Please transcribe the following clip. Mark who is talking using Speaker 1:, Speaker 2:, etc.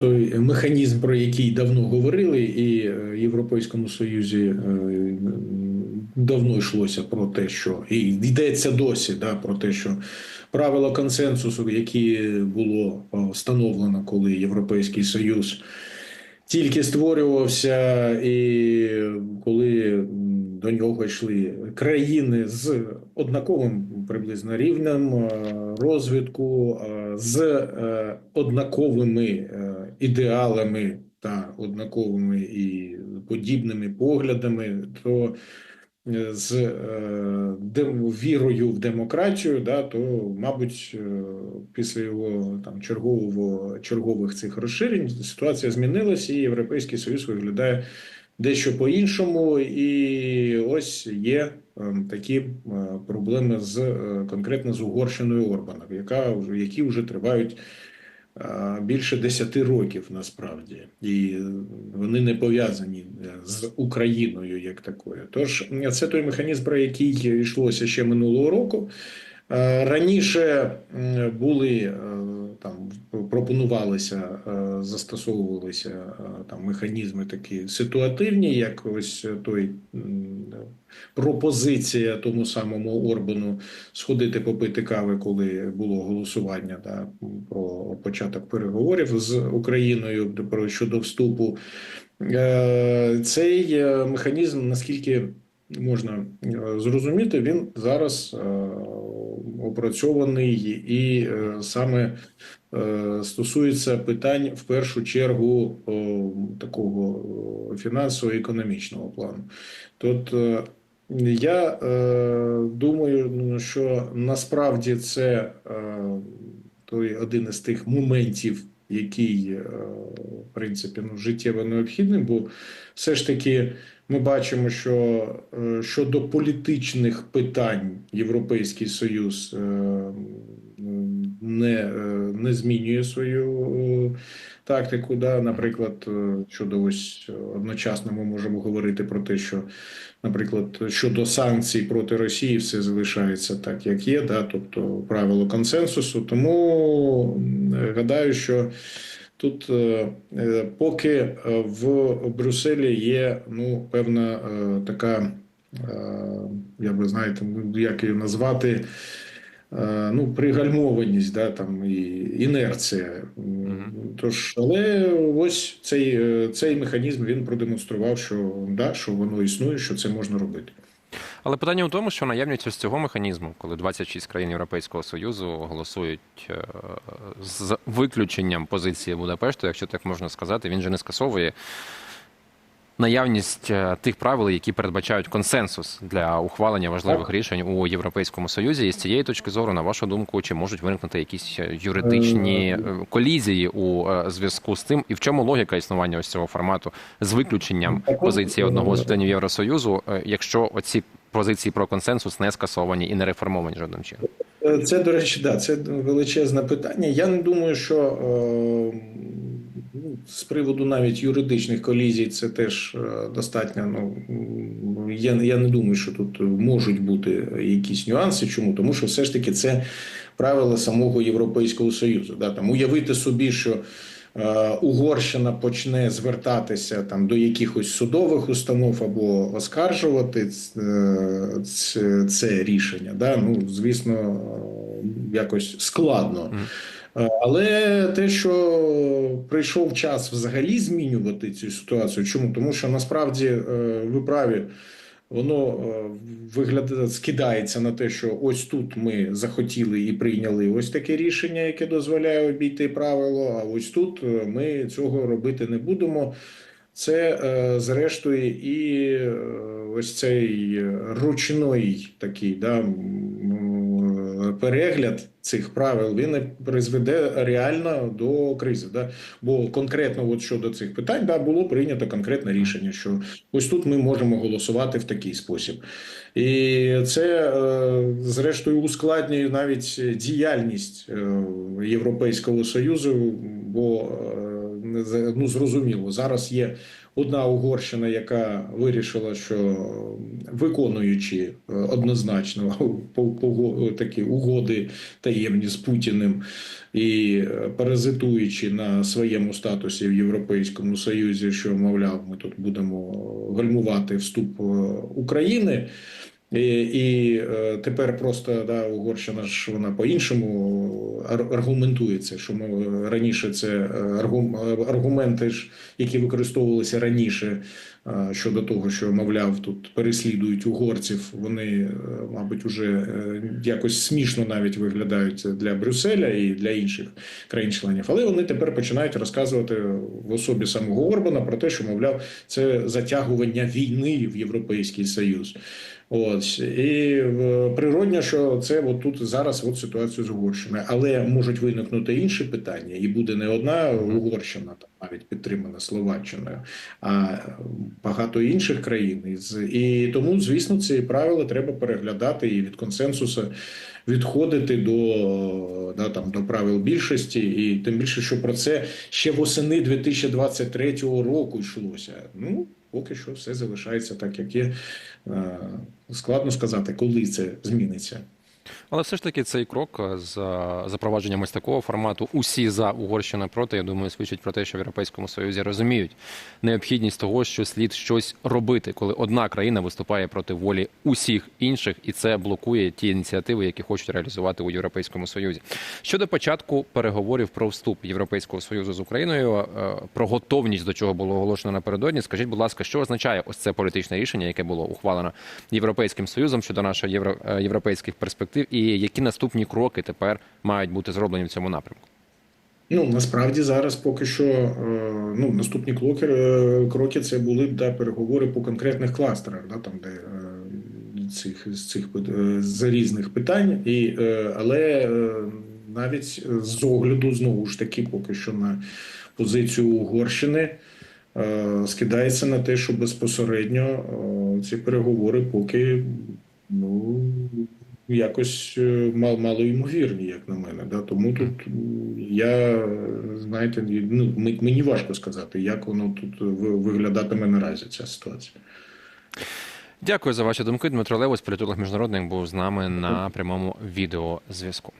Speaker 1: той механізм, про який давно говорили, і в Європейському Союзі е, давно йшлося про те, що і йдеться досі, да, про те, що правила консенсусу, які було встановлено, коли Європейський Союз тільки створювався, і коли до нього йшли країни з однаковим приблизно рівнем е, розвитку, е, з е, однаковими ідеалами та однаковими і подібними поглядами, то з вірою в демократію, да, то, мабуть, після його там чергового чергових цих розширень ситуація змінилася, і Європейський Союз виглядає дещо по-іншому, і ось є ем, такі е, проблеми з е, конкретно з Угорщиною Орбана, яка які вже тривають. Е, більше десяти років насправді, і вони не пов'язані з Україною як такою. Тож це той механізм, про який йшлося ще минулого року. Раніше були там пропонувалися, е, застосовувалися е, там механізми такі ситуативні, як ось той пропозиція тому самому Орбану сходити попити кави, коли було голосування да, про початок переговорів з Україною про щодо вступу. Е, цей механізм наскільки можна зрозуміти, він зараз опрацьований і саме стосується питань в першу чергу такого фінансово-економічного плану. Е, я думаю, ну, що насправді це той один із тих моментів, який в принципі ну, життєво необхідний, бо все ж таки. Ми бачимо, що е, щодо політичних питань Європейський Союз е, не е, не змінює свою тактику. Да? Наприклад, щодо ось одночасно ми можемо говорити про те, що, наприклад, щодо санкцій проти Росії все залишається так, як є, да? тобто правило консенсусу. Тому гадаю, що. Тут е, е, поки е, в Брюсселі є ну певна така, я би знаєте, ну, як її назвати, ну пригальмованість, да там і інерція. Тож, але ось цей цей механізм він продемонстрував, що да, що воно існує, що це можна робити.
Speaker 2: Але питання в тому, що наявність ось цього механізму, коли 26 країн Європейського союзу голосують е, з виключенням позиції Будапешту, якщо так можна сказати, він же не скасовує. Наявність е, тих правил, які передбачають консенсус для ухвалення важливих рішень у Європейському Союзі, і з цієї точки зору, на вашу думку, чи можуть виникнути якісь е, юридичні колізії у зв'язку з тим, і в чому логіка існування ось цього формату з виключенням позиції одного з членів Євросоюзу, якщо оці позиції про консенсус не скасовані і не реформовані жодним чином?
Speaker 1: Е, це, до речі, да, це величезне питання. Я не думаю, що е, з приводу навіть юридичних колізій це теж е, достатньо. Ну я я не думаю, що тут можуть бути якісь нюанси. Чому? Тому що все ж таки це правила самого Європейського Союзу. Да? Там уявити собі, що Е, Угорщина почне звертатися там до якихось судових установ або оскаржувати це, це рішення. Да? Ну звісно, якось складно. Е, але те, що прийшов час взагалі змінювати цю ситуацію, чому тому, що насправді е, ви праві воно е, виглядає скидається на те, що ось тут ми захотіли і прийняли ось таке рішення, яке дозволяє обійти правило. А ось тут ми цього робити не будемо. Це зрештою і ось цей ручний такий да, перегляд цих правил він призведе реально до кризи. Да? Бо конкретно от щодо цих питань да, було прийнято конкретне рішення, що ось тут ми можемо голосувати в такий спосіб. І це, е, зрештою, ускладнює навіть діяльність е, Європейського Союзу, бо е, ну зрозуміло. Зараз є одна Угорщина, яка вирішила, що виконуючи е, однозначно по- такі угоди таємні з Путіним і е, паразитуючи на своєму статусі в Європейському Союзі, що мовляв, ми тут будемо гальмувати вступ е, України. І, і е, тепер просто да, Угорщина ж вона по-іншому ар- аргументується, що ми раніше це е, аргум, е, аргументи ж, які використовувалися раніше е, щодо того, що мовляв тут переслідують угорців. Вони, е, мабуть, уже е, якось смішно навіть виглядають для Брюсселя і для інших країн-членів. Але вони тепер починають розказувати в особі самого Орбана про те, що мовляв, це затягування війни в Європейський Союз. Ось і е, природньо, що це от тут зараз от ситуація з Угорщиною, але можуть виникнути інші питання, і буде не одна Угорщина, там навіть підтримана Словаччиною, а багато інших країн. І тому, звісно, ці правила треба переглядати і від консенсусу відходити до, да, там, до правил більшості, і тим більше, що про це ще восени 2023 року йшлося. Ну поки що все залишається так, як є. Е, Складно сказати, коли це зміниться.
Speaker 2: Але все ж таки цей крок е, з запровадженням ось такого формату усі за Угорщина проти, я думаю, свідчить про те, що в Європейському Союзі розуміють необхідність того, що слід щось робити, коли одна країна виступає проти волі усіх інших, і це блокує ті ініціативи, які хочуть реалізувати у Європейському Союзі. Щодо початку переговорів про вступ Європейського Союзу з Україною, е, про готовність до чого було оголошено напередодні. Скажіть, будь ласка, що означає ось це політичне рішення, яке було ухвалено Європейським Союзом щодо наших євро, е, європейських перспектив, і які наступні кроки тепер мають бути зроблені в цьому напрямку?
Speaker 1: Ну насправді зараз поки що е, ну наступні кроки, е, кроки це були б да, переговори по конкретних кластерах, да, там де е, цих з цих з різних питань, і але навіть з огляду знову ж таки, поки що на позицію Угорщини. Скидається на те, що безпосередньо ці переговори поки ну якось мало ймовірні, як на мене. Да? Тому тут я знаєте, ну мені важко сказати, як воно тут виглядатиме наразі ця ситуація.
Speaker 2: Дякую за ваші думки. Дмитро Левось, політолог міжнародник, був з нами на прямому відеозв'язку.